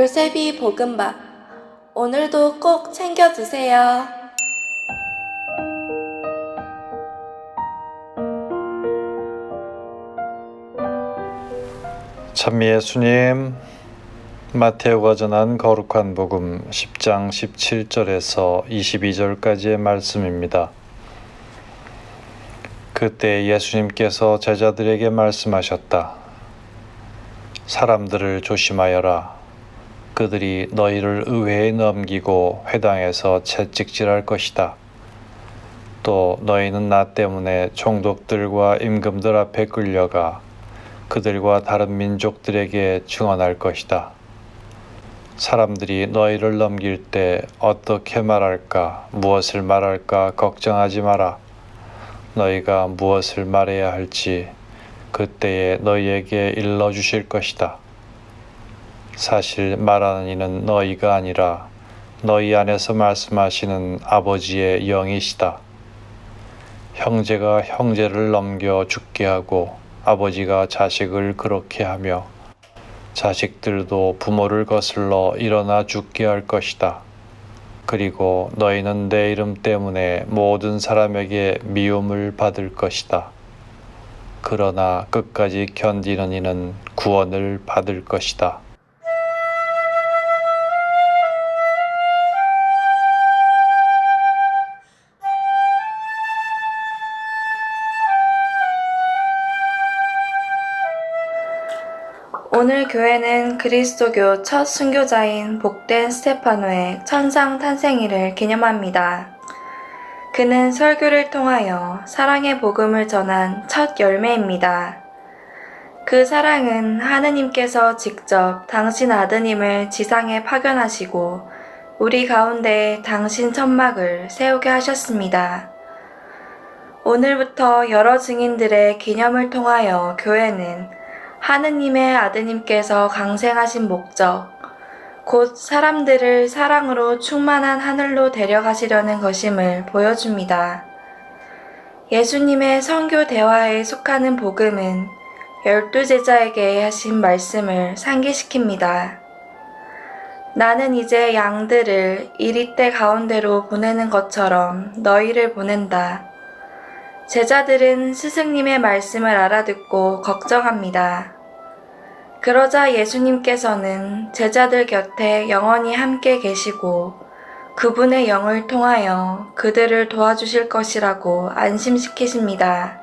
요셉이 볶음밥. 오늘도 꼭 챙겨 드세요. 찬미 예수님 마테오가 전한 거룩한 복음 10장 17절에서 22절까지의 말씀입니다. 그때 예수님께서 제자들에게 말씀하셨다. 사람들을 조심하여라. 그들이 너희를 의회에 넘기고 회당에서 채찍질할 것이다. 또 너희는 나 때문에 총독들과 임금들 앞에 끌려가 그들과 다른 민족들에게 증언할 것이다. 사람들이 너희를 넘길 때 어떻게 말할까, 무엇을 말할까 걱정하지 마라. 너희가 무엇을 말해야 할지 그때에 너희에게 일러 주실 것이다. 사실 말하는 이는 너희가 아니라 너희 안에서 말씀하시는 아버지의 영이시다. 형제가 형제를 넘겨 죽게 하고 아버지가 자식을 그렇게 하며 자식들도 부모를 거슬러 일어나 죽게 할 것이다. 그리고 너희는 내 이름 때문에 모든 사람에게 미움을 받을 것이다. 그러나 끝까지 견디는 이는 구원을 받을 것이다. 오늘 교회는 그리스도교 첫 순교자인 복된 스테파노의 천상 탄생일을 기념합니다. 그는 설교를 통하여 사랑의 복음을 전한 첫 열매입니다. 그 사랑은 하느님께서 직접 당신 아드님을 지상에 파견하시고 우리 가운데 당신 천막을 세우게 하셨습니다. 오늘부터 여러 증인들의 기념을 통하여 교회는 하느님의 아드님께서 강생하신 목적, 곧 사람들을 사랑으로 충만한 하늘로 데려가시려는 것임을 보여줍니다. 예수님의 선교 대화에 속하는 복음은 열두 제자에게 하신 말씀을 상기시킵니다. 나는 이제 양들을 이리떼 가운데로 보내는 것처럼 너희를 보낸다. 제자들은 스승님의 말씀을 알아듣고 걱정합니다. 그러자 예수님께서는 제자들 곁에 영원히 함께 계시고 그분의 영을 통하여 그들을 도와주실 것이라고 안심시키십니다.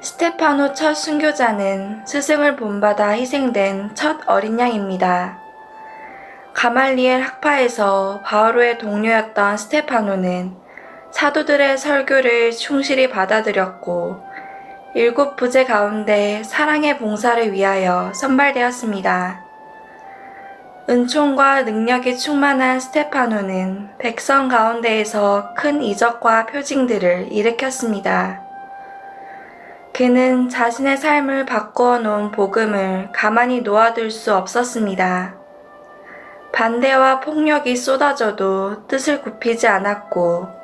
스테파노 첫 순교자는 스승을 본받아 희생된 첫 어린 양입니다. 가말리엘 학파에서 바오로의 동료였던 스테파노는 사도들의 설교를 충실히 받아들였고 일곱 부제 가운데 사랑의 봉사를 위하여 선발되었습니다. 은총과 능력이 충만한 스테파노는 백성 가운데에서 큰 이적과 표징들을 일으켰습니다. 그는 자신의 삶을 바꾸어 놓은 복음을 가만히 놓아둘 수 없었습니다. 반대와 폭력이 쏟아져도 뜻을 굽히지 않았고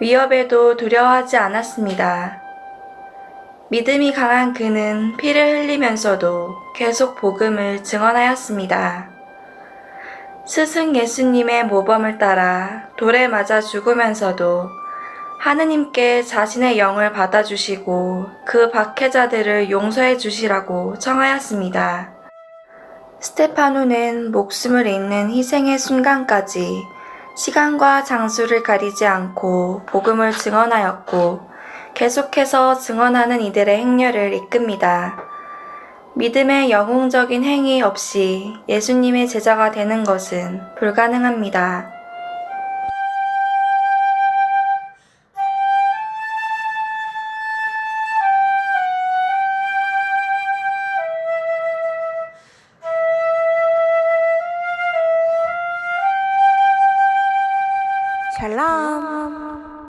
위협에도 두려워하지 않았습니다. 믿음이 강한 그는 피를 흘리면서도 계속 복음을 증언하였습니다. 스승 예수님의 모범을 따라 돌에 맞아 죽으면서도 하느님께 자신의 영을 받아주시고 그 박해자들을 용서해 주시라고 청하였습니다. 스테파노는 목숨을 잃는 희생의 순간까지 시간과 장소를 가리지 않고 복음을 증언하였고 계속해서 증언하는 이들의 행렬을 이끕니다. 믿음의 영웅적인 행위 없이 예수님의 제자가 되는 것은 불가능합니다. 샬롬